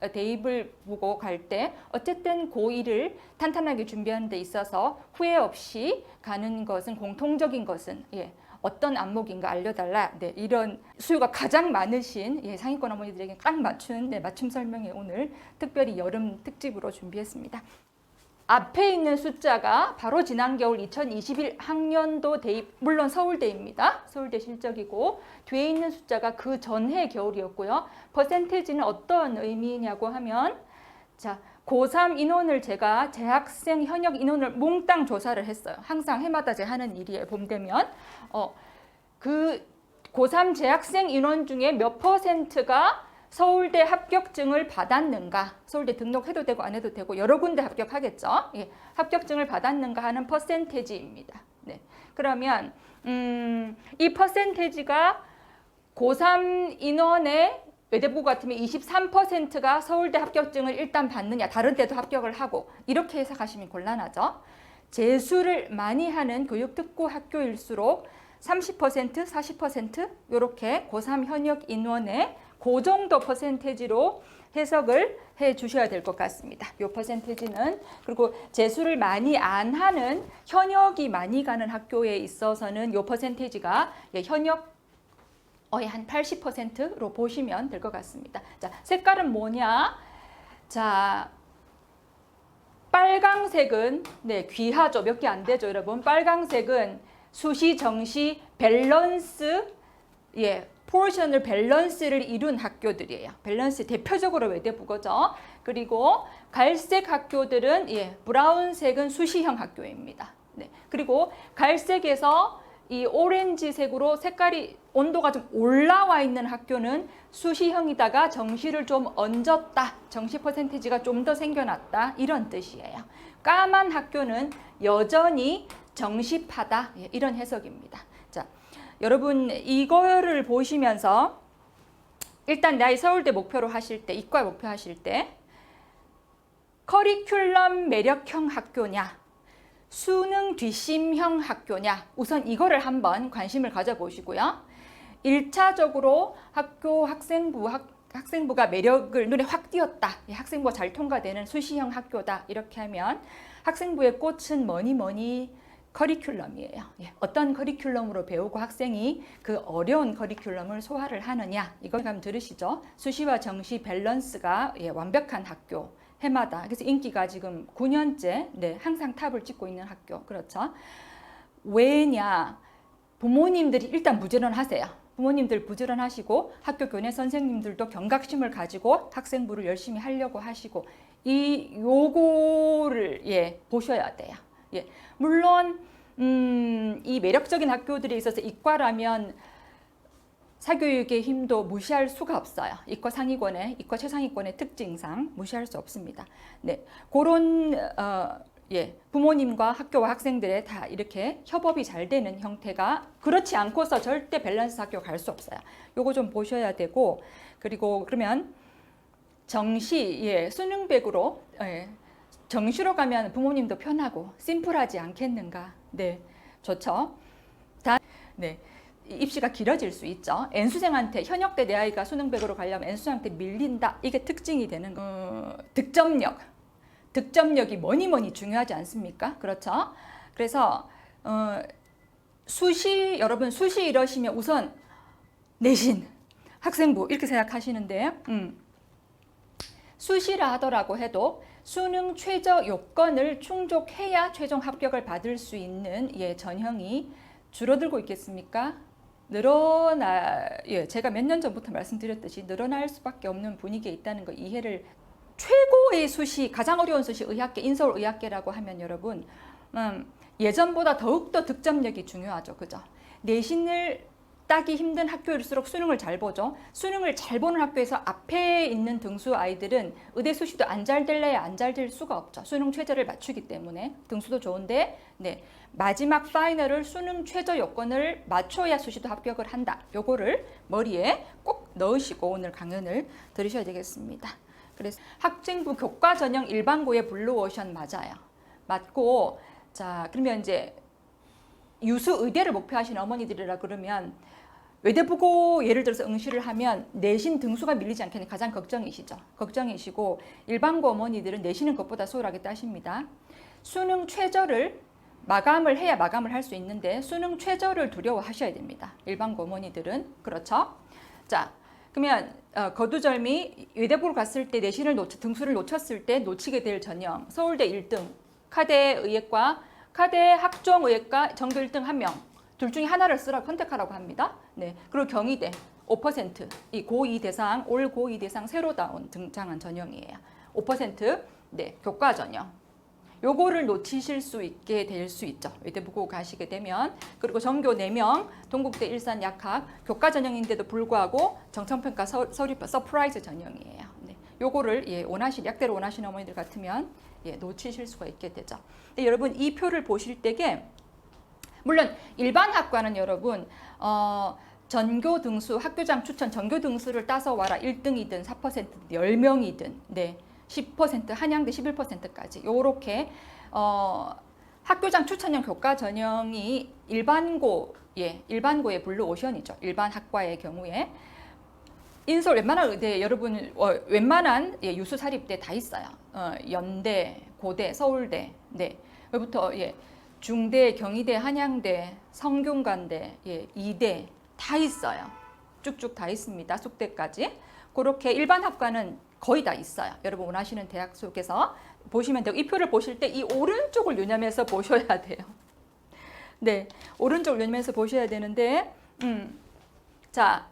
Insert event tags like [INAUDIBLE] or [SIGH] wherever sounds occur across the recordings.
대입을 보고 갈 때 어쨌든 고1을 탄탄하게 준비하는 데 있어서 후회 없이 가는 것은 공통적인 것은 예, 어떤 안목인가 알려달라. 네, 이런 수요가 가장 많으신 예, 상위권 어머니들에게 딱 맞춘 네, 맞춤 설명회 오늘 특별히 여름 특집으로 준비했습니다. 앞에 있는 숫자가 바로 지난 겨울 2021 학년도 대입 물론 서울대입니다. 서울대 실적이고 뒤에 있는 숫자가 그 전해 겨울이었고요. 퍼센테이지는 어떤 의미냐고 하면 자 고3 인원을 제가 재학생 현역 인원을 몽땅 조사를 했어요. 항상 해마다 제 하는 일이에요. 봄 되면 어, 그 고3 재학생 인원 중에 몇 퍼센트가 서울대 합격증을 받았는가? 서울대 등록해도 되고 안 해도 되고 여러 군데 합격하겠죠. 예, 합격증을 받았는가 하는 퍼센테이지입니다. 네. 그러면 음, 이 퍼센테이지가 고3 인원의 외대부 같으면 23%가 서울대 합격증을 일단 받느냐, 다른 데도 합격을 하고 이렇게 해석하시면 곤란하죠. 재수를 많이 하는 교육특구 학교일수록 30%, 40% 이렇게 고3 현역 인원의 그 정도 퍼센테지로 해석을 해 주셔야 될 것 같습니다. 이 퍼센테지는 그리고 재수를 많이 안 하는 현역이 많이 가는 학교에 있어서는 이 퍼센테지가 예, 현역 거의 한 80%로 보시면 될 것 같습니다. 자, 색깔은 뭐냐? 자, 빨강색은 네, 귀하죠. 몇 개 안 되죠, 여러분. 빨강색은 수시, 정시, 밸런스 예, 포션을 밸런스를 이룬 학교들이에요. 밸런스 대표적으로 외대부거죠. 그리고 갈색 학교들은 예, 브라운색은 수시형 학교입니다. 네. 그리고 갈색에서 이 오렌지색으로 색깔이 온도가 좀 올라와 있는 학교는 수시형이다가 정시를 좀 얹었다. 정시 퍼센티지가 좀 더 생겨났다. 이런 뜻이에요. 까만 학교는 여전히 정시파다. 예, 이런 해석입니다. 자, 여러분 이거를 보시면서 일단 나의 서울대 목표로 하실 때 이과 목표 하실 때 커리큘럼 매력형 학교냐 수능 뒷심형 학교냐 우선 이거를 한번 관심을 가져보시고요. 1차적으로 학교 학생부 학, 학생부가 매력을 눈에 확 띄었다. 이 학생부가 잘 통과되는 수시형 학교다. 이렇게 하면 학생부의 꽃은 뭐니 뭐니 커리큘럼이에요. 예, 어떤 커리큘럼으로 배우고 학생이 그 어려운 커리큘럼을 소화를 하느냐 이거 한번 들으시죠. 수시와 정시 밸런스가 예, 완벽한 학교 해마다 그래서 인기가 지금 9년째 네, 항상 탑을 찍고 있는 학교 그렇죠. 왜냐 부모님들이 일단 부지런하세요. 부모님들 부지런하시고 학교 교내 선생님들도 경각심을 가지고 학생부를 열심히 하려고 하시고 이 요거를 예 보셔야 돼요. 예 물론 음, 이 매력적인 학교들에 있어서 이과라면 사교육의 힘도 무시할 수가 없어요. 이과 상위권의 이과 최상위권의 특징상 무시할 수 없습니다. 네, 그런 어, 예, 부모님과 학교와 학생들의 다 이렇게 협업이 잘 되는 형태가 그렇지 않고서 절대 밸런스 학교 갈 수 없어요. 요거 좀 보셔야 되고 그리고 그러면 정시 예, 수능백으로 예, 정시로 가면 부모님도 편하고 심플하지 않겠는가? 네, 좋죠. 다, 네. 입시가 길어질 수 있죠. N수생한테 현역 때내 아이가 수능백으로 가려면 N수생한테 밀린다. 이게 특징이 되는 거. 어, 득점력. 득점력이 뭐니 뭐니 중요하지 않습니까? 그렇죠. 그래서 어, 수시 여러분 수시 이러시면 우선 내신 학생부 이렇게 생각하시는데 음, 수시라 하더라고 해도 수능 최저 요건을 충족해야 최종 합격을 받을 수 있는 예, 전형이 줄어들고 있겠습니까? 늘어나 예, 제가 몇 년 전부터 말씀드렸듯이 늘어날 수밖에 없는 분위기에 있다는 거 이해를 최고의 수시 가장 어려운 수시 의학계 인서울 의학계라고 하면 여러분 음, 예전보다 더욱더 득점력이 중요하죠. 그죠? 내신을 따기 힘든 학교일수록 수능을 잘 보죠. 수능을 잘 보는 학교에서 앞에 있는 등수 아이들은 의대 수시도 안 잘 될래야 안 잘 될 수가 없죠. 수능 최저를 맞추기 때문에 등수도 좋은데 네 마지막 파이널을 수능 최저 요건을 맞춰야 수시도 합격을 한다. 요거를 머리에 꼭 넣으시고 오늘 강연을 들으셔야 되겠습니다. 그래서 학생부 교과 전형 일반고의 블루오션 맞아요. 맞고 자 그러면 이제 유수 의대를 목표하시는 어머니들이라 그러면 외대부고 예를 들어서 응시를 하면 내신 등수가 밀리지 않겠는 가장 걱정이시죠. 걱정이시고 일반고 어머니들은 내신은 것보다 수월하게 따십니다. 수능 최저를 마감을 해야 마감을 할 수 있는데 수능 최저를 두려워하셔야 됩니다. 일반고 어머니들은 그렇죠. 자 그러면 어, 거두절미 외대부를 갔을 때 내신을 놓 등수를 놓쳤을 때 놓치게 될 전형 서울대 1등 카대 의예과 카대 학종 의예과 전교 1등 한 명. 둘 중에 하나를 쓰라 선택하라고 합니다. 네. 그리고 경희대 5%이 고2 대상 올 고2 대상 새로 나온 등장한 전형이에요. 5% 네, 교과 전형. 요거를 놓치실 수 있게 될 수 있죠. 외대부고 가시게 되면 그리고 전교 4명 동국대 일산 약학 교과 전형인데도 불구하고 정청평가 서, 서류 서프라이즈 전형이에요. 네. 요거를 예, 원하시 약대로 원하시는 어머니들 같으면 예, 놓치실 수가 있게 되죠. 근데 여러분 이 표를 보실 때게 물론 일반 학과는 여러분 어, 전교 등수 학교장 추천 전교 등수를 따서 와라. 1등, 2등, 4%, 10명이든 네. 10% 한양대 11%까지. 요렇게 어, 학교장 추천형 교과 전형이 일반고 예 일반고의 블루 오션이죠. 일반 학과의 경우에. 인솔 웬만한 의대 여러분 어, 웬만한 예, 유수 사립대 다 있어요. 어, 연대 고대 서울대 네. 여기부터 예 중대 경희대 한양대 성균관대 예 이대 다 있어요 쭉쭉 다 있습니다 숙대까지 그렇게 일반 학과는 거의 다 있어요. 여러분 원하시는 대학 속에서 보시면 되고 이 표를 보실 때 이 오른쪽을 유념해서 보셔야 돼요. [LAUGHS] 네, 오른쪽을 유념해서 보셔야 되는데, 음, 자,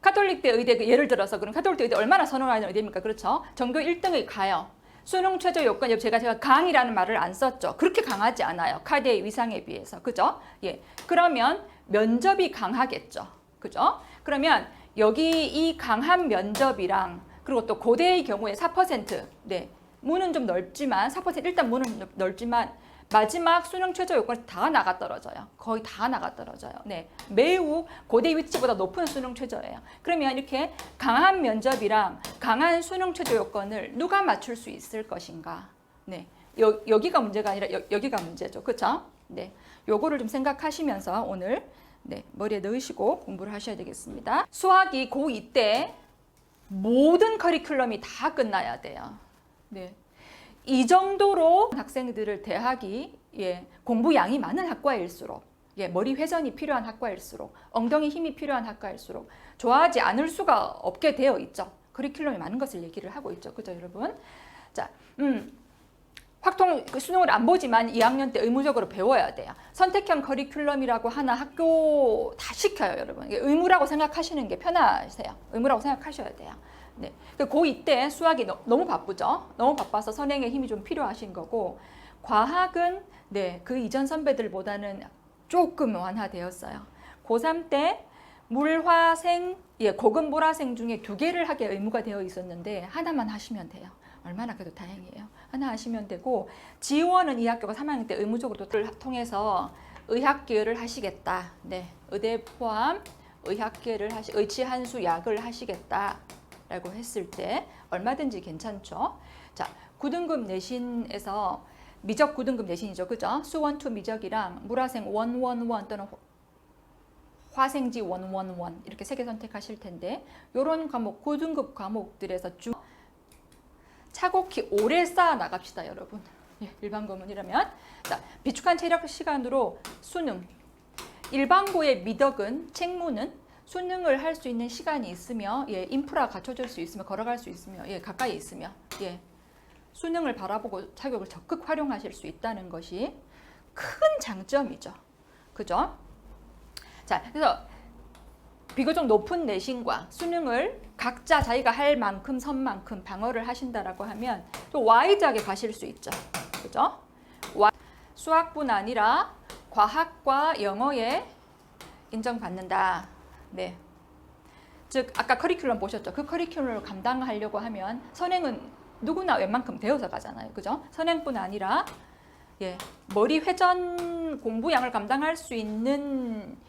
카톨릭대 의대 그 예를 들어서 그럼 카톨릭대 의대 얼마나 선호하는 의대입니까? 그렇죠? 전교 1등을 가요. 수능 최저 요건 제가 제가 강이라는 말을 안 썼죠. 그렇게 강하지 않아요. 카드의 위상에 비해서. 그죠? 예. 그러면 면접이 강하겠죠. 그죠? 그러면 여기 이 강한 면접이랑 그리고 또 고대의 경우에 4%. 네. 문은 좀 넓지만 4% 일단 문은 넓- 넓지만 마지막 수능 최저 요건이 다 나가 떨어져요. 거의 다 나가 떨어져요. 네. 매우 고대 위치보다 높은 수능 최저예요. 그러면 이렇게 강한 면접이랑 강한 수능 최저 요건을 누가 맞출 수 있을 것인가? 네. 여, 여기가 문제가 아니라 여, 여기가 문제죠. 그렇죠? 네. 요거를 좀 생각하시면서 오늘 네, 머리에 넣으시고 공부를 하셔야 되겠습니다. 수학이 고2 때 모든 커리큘럼이 다 끝나야 돼요. 네. 이 정도로 학생들을 대학이 예, 공부 양이 많은 학과일수록 예, 머리 회전이 필요한 학과일수록 엉덩이 힘이 필요한 학과일수록 좋아하지 않을 수가 없게 되어 있죠. 커리큘럼이 많은 것을 얘기를 하고 있죠. 그죠, 여러분? 자, 음. 확통 그 수능을 안 보지만 2학년 때 의무적으로 배워야 돼요. 선택형 커리큘럼이라고 하나 학교 다 시켜요, 여러분. 의무라고 생각하시는 게 편하세요. 의무라고 생각하셔야 돼요. 네. 그 고2 때 수학이 너, 너무 바쁘죠. 너무 바빠서 선행에 힘이 좀 필요하신 거고 과학은 네, 그 이전 선배들보다는 조금 완화되었어요. 고3 때 물화생, 예, 고급 물화생 중에 두 개를 하게 의무가 되어 있었는데 하나만 하시면 돼요. 얼마나 그래도 다행이에요. 하나 하시면 되고 지원은 이 학교가 3학년 때 의무적으로 를 통해서 의학계를 하시겠다. 네, 의대 포함 의학계를 하시, 의치 한수 약을 하시겠다 라고 했을 때 얼마든지 괜찮죠. 자, 9등급 내신에서 미적 9등급 내신이죠, 그죠? 수원 투 미적이랑 물화생 111 또는 화생지 111 이렇게 세 개 선택하실 텐데 이런 과목 9등급 과목들에서 주 차곡히 오래 쌓아 나갑시다, 여러분. 예, 일반 고문이라면 자 비축한 체력 시간으로 수능 일반고의 미덕은 책무는 수능을 할 수 있는 시간이 있으며 예, 인프라 갖춰줄 수 있으며 걸어갈 수 있으며 예, 가까이 있으며 예, 수능을 바라보고 자격을 적극 활용하실 수 있다는 것이 큰 장점이죠. 그죠? 자, 그래서 비교적 높은 내신과 수능을 각자 자기가 할 만큼 선 만큼 방어를 하신다라고 하면 또 와이드하게 가실 수 있죠. 그죠? 와- 수학뿐 아니라 과학과 영어에 인정받는다. 네. 즉 아까 커리큘럼 보셨죠? 그 커리큘럼을 감당하려고 하면 선행은 누구나 웬만큼 되어서 가잖아요. 그죠? 선행뿐 아니라 예, 머리 회전 공부량을 감당할 수 있는 그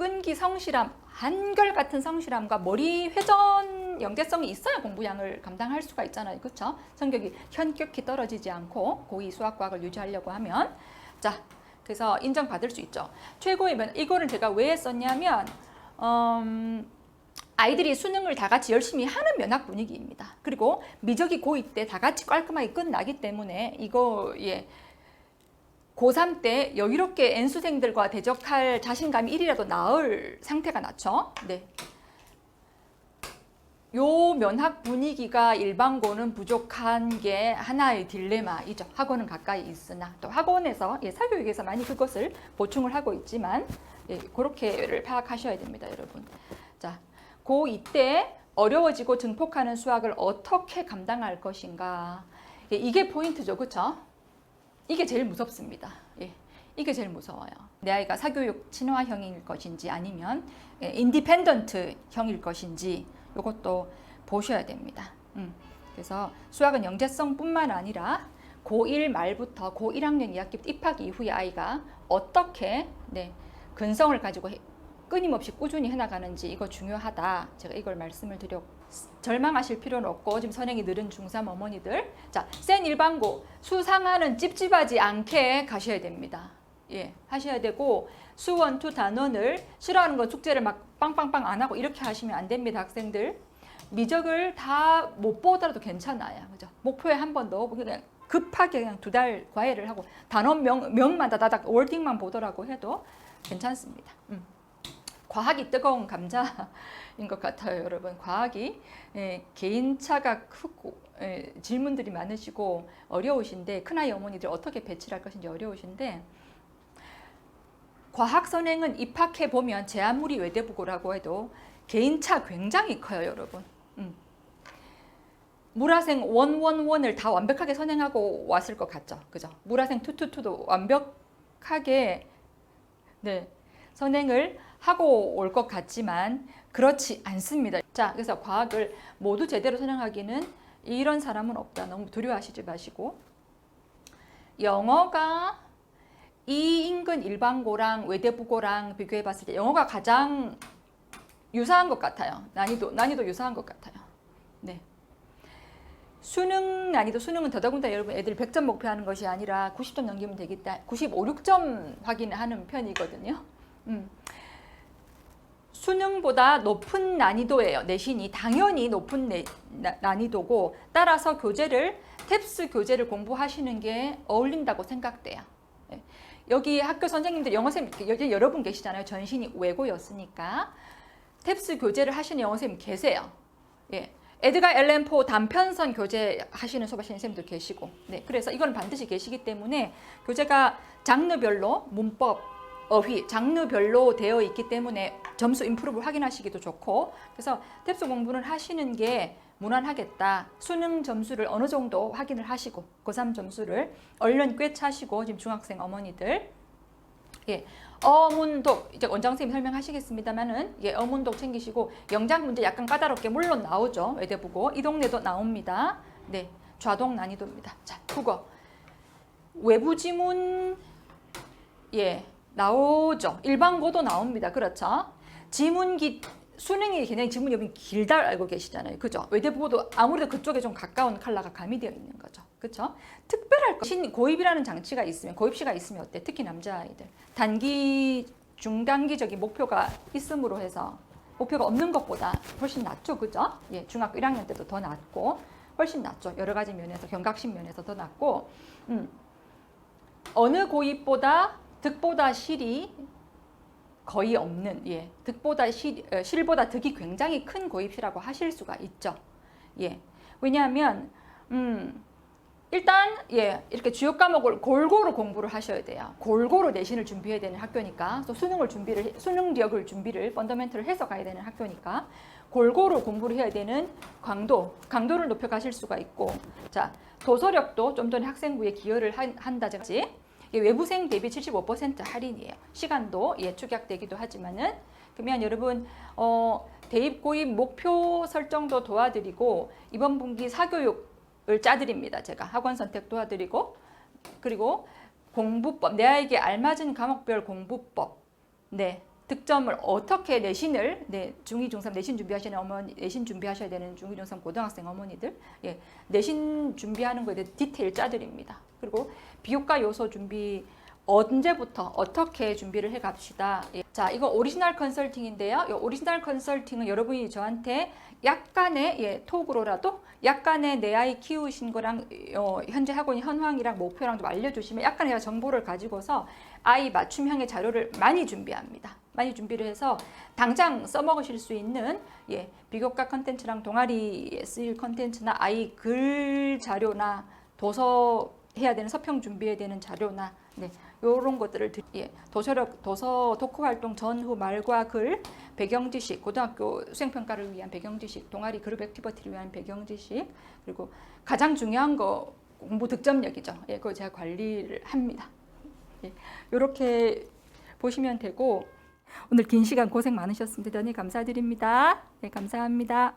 끈기 성실함, 한결 같은 성실함과 머리 회전 연계성이 있어야 공부량을 감당할 수가 있잖아요. 그렇죠? 성격이 현격히 떨어지지 않고 고2 수학과학을 유지하려고 하면 자, 그래서 인정받을 수 있죠. 최고의 면 이거를 제가 왜 썼냐면 음, 아이들이 수능을 다 같이 열심히 하는 면학 분위기입니다. 그리고 미적이 고2 때 다 같이 깔끔하게 끝나기 때문에 이거 예. 고3 때 여유롭게 N수생들과 대적할 자신감이 1이라도 나을 상태가 낮죠. 네. 요 면학 분위기가 일반고는 부족한 게 하나의 딜레마이죠. 학원은 가까이 있으나 또 학원에서 예, 사교육에서 많이 그것을 보충을 하고 있지만 예, 그렇게를 파악하셔야 됩니다, 여러분. 자, 고2 때 어려워지고 증폭하는 수학을 어떻게 감당할 것인가. 예, 이게 포인트죠, 그렇죠? 이게 제일 무섭습니다. 예, 이게 제일 무서워요. 내 아이가 사교육 친화형일 것인지 아니면 예, 인디펜던트형일 것인지 이것도 보셔야 됩니다. 음, 그래서 수학은 영재성뿐만 아니라 고1 말부터 고 1학년 2학기 입학 이후에 아이가 어떻게 네, 근성을 가지고 해- 끊임없이 꾸준히 해나가는지 이거 중요하다. 제가 이걸 말씀을 드렸고 절망하실 필요는 없고 지금 선행이 느린 중3 어머니들 자, 센 일반고 수상하는 찝찝하지 않게 가셔야 됩니다. 예, 하셔야 되고 수원 투 단원을 싫어하는 건 숙제를 막 빵빵빵 안 하고 이렇게 하시면 안 됩니다, 학생들. 미적을 다 못 보더라도 괜찮아요. 그죠? 목표에 한 번 넣어 그냥 급하게 그냥 두 달 과외를 하고 단원 명, 명마다 다닥 월딩만 보더라고 해도 괜찮습니다. 음. 과학이 뜨거운 감자인 것 같아요, 여러분. 과학이 예, 개인차가 크고 예, 질문들이 많으시고 어려우신데 큰아이 어머니들 어떻게 배치를 할 것인지 어려우신데 과학 선행은 입학해 보면 제 아무리 외대부고라고 해도 개인차 굉장히 커요, 여러분. 음. 물화생 원원원을 다 완벽하게 선행하고 왔을 것 같죠, 그죠? 물화생 투투투도 완벽하게 네 선행을 하고 올 것 같지만 그렇지 않습니다. 자, 그래서 과학을 모두 제대로 선행하기는 이런 사람은 없다. 너무 두려워하시지 마시고 영어가 이 인근 일반고랑 외대부고랑 비교해 봤을 때 영어가 가장 유사한 것 같아요. 난이도 난이도 유사한 것 같아요. 네. 수능 난이도 수능은 더더군다나 여러분 애들 100점 목표하는 것이 아니라 90점 넘기면 되겠다. 95, 6점 확인하는 편이거든요. 음. 수능보다 높은 난이도예요. 내신이 당연히 높은 내, 나, 난이도고 따라서 교재를 탭스 교재를 공부하시는 게 어울린다고 생각돼요. 예. 여기 학교 선생님들 영어 선생님 여러분 계시잖아요. 전신이 외고였으니까 탭스 교재를 하시는 영어 선생님 계세요. 예. 에드가 앨런 포 단편선 교재 하시는 수업하시는 선생님들 계시고, 네, 그래서 이건 반드시 계시기 때문에 교재가 장르별로 문법, 어휘, 장르별로 되어 있기 때문에 점수 인프루브를 확인하시기도 좋고, 그래서 탭스 공부를 하시는 게 무난하겠다. 수능 점수를 어느 정도 확인을 하시고, 고3 점수를 얼른 꿰차시고, 지금 중학생 어머니들, 예, 어문독 이제 원장 선생님 설명하시겠습니다만은 예, 어문독 챙기시고 영작 문제 약간 까다롭게 물론 나오죠 외대부고 이 동네도 나옵니다. 네, 좌동 난이도입니다. 자, 국어 외부 지문 예 나오죠. 일반고도 나옵니다. 그렇죠. 지문기 수능이 굉장히 지문이 여기 길다 알고 계시잖아요. 그죠? 외대부고도 아무래도 그쪽에 좀 가까운 컬러가 가미되어 있는 거죠. 그렇죠? 특별할 것. 신 고입이라는 장치가 있으면 고입시가 있으면 어때? 특히 남자아이들 단기 중단기적인 목표가 있음으로 해서 목표가 없는 것보다 훨씬 낫죠, 그죠? 예, 중학교 1학년 때도 더 낫고 훨씬 낫죠. 여러 가지 면에서 경각심 면에서 더 낫고 음. 어느 고입보다 득보다 실이 거의 없는 예 득보다 실 어, 실보다 득이 굉장히 큰 고입시라고 하실 수가 있죠. 예. 왜냐하면 음 일단 예 이렇게 주요 과목을 골고루 공부를 하셔야 돼요. 골고루 내신을 준비해야 되는 학교니까. 또 수능을 준비를 해- 수능 지역을 준비를 펀더멘트를 해서 가야 되는 학교니까. 골고루 공부를 해야 되는 강도 강도를 높여 가실 수가 있고. 자 도서력도 좀 전에 학생부에 기여를 한, 한다든지 예, 외부생 대비 75% 할인이에요. 시간도 예, 축약되기도 하지만은 그러면 여러분 어, 대입 고입 목표 설정도 도와드리고 이번 분기 사교육을 짜드립니다. 제가 학원 선택 도와드리고 그리고 공부법 내 아이에게 알맞은 과목별 공부법 네 득점을 어떻게 내신을 네 중2 중3 내신 준비하시는 어머니 내신 준비하셔야 되는 중2 중3 고등학생 어머니들 예 내신 준비하는 거에 대해 디테일 짜드립니다. 그리고 비교과 요소 준비 언제부터 어떻게 준비를 해 갑시다. 예. 자, 이거 오리지널 컨설팅인데요. 이 오리지널 컨설팅은 여러분이 저한테 약간의 예, 톡으로라도 약간의 내 아이 키우신 거랑 어, 현재 학원 현황이랑 목표랑 좀 알려주시면 약간 제가 정보를 가지고서 아이 맞춤형의 자료를 많이 준비합니다. 많이 준비를 해서 당장 써먹으실 수 있는 예, 비교과 컨텐츠랑 동아리에 쓰일 컨텐츠나 아이 글 자료나 도서 해야 되는 서평 준비해야 되는 자료나 네, 요런 것들을 드, 예, 도서력 도서 독후 활동 전후 말과 글 배경 지식 고등학교 수행 평가를 위한 배경 지식 동아리 그룹 액티비티를 위한 배경 지식 그리고 가장 중요한 거 공부 득점력이죠. 예, 그거 제가 관리를 합니다. 예, 요렇게 보시면 되고 오늘 긴 시간 고생 많으셨습니다. 대단히 감사드립니다. 네, 감사합니다.